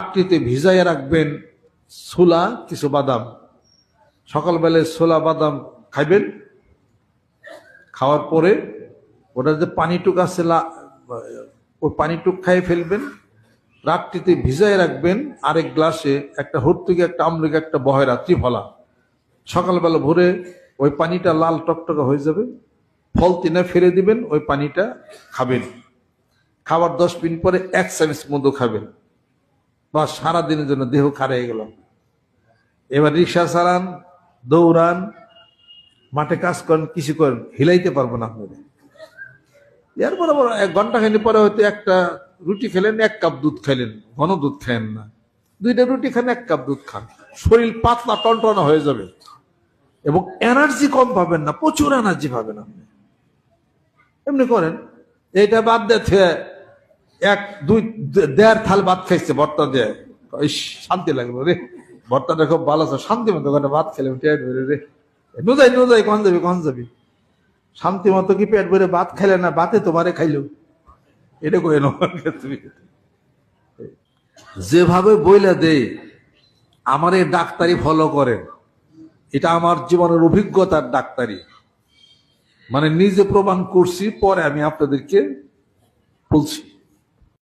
চাকরিতে ভিজাইয়া রাখবেন ছোলা, কিছু বাদাম। সকালবেলায় ছোলা, বাদাম খাইবেন। খাওয়ার পরে ওটা যে পানিটুক আছে ওই পানিটুক খাইয়ে ফেলবেন। রাত্রিতে ভিজাই রাখবেন আরেক গ্লাসে একটা হর্তুকি একটা আমলকি, একটা বহেরা, ত্রিফলা। সকালবেলা ভোরে ওই পানিটা লাল টকটকে হয়ে যাবে। ফল তিনে ফেলে দিবেন, ওই পানিটা খাবেন। খাবার দশ মিনিট পরে এক চামচ মধু খাবেন। বা সারাদিনের জন্য দেহ খারে গেল। এবার রিক্সা চালান, দৌড়ান, মাঠে কাজ করেন, কিছু করেন, হিলাইতে পারব না আপনাদের এরপরে এক ঘণ্টা খানি পরে হয়তো একটা রুটি খেলেন, এক কাপ দুধ খেলেন, ঘন দুধ খেলেন না। দুইটা রুটি খান, এক কাপ দুধ খান। শরীর পাতলা, টনটনা হয়ে যাবে। এবং এনার্জি কম পাবেন না, প্রচুর এনার্জি পাবেন আপনি। এমনি করেন। এটা বাদ দিয়ে এক, দুই দেড় থাল ভাত খাইছে ভর্তা দিয়ে। শান্তি লাগল রে। ভর্তাটা খুব ভালো আছে, শান্তি মতো করে ভাত খেলে পেট ভরে রে নুজাই নুজাই কখন যাবি কখন যাবি? শান্তি মতো কি পেট ভরে ভাত খাইলে না, ভাতে তোমারে খাইলো? এটা নাও তুমি যেভাবে বইলে দে আমার এই ডাক্তারি ফলো করেন। এটা আমার জীবনের অভিজ্ঞতার ডাক্তারি। মানে নিজে প্রমাণ করছি, পরে আমি আপনাদেরকে বলছি।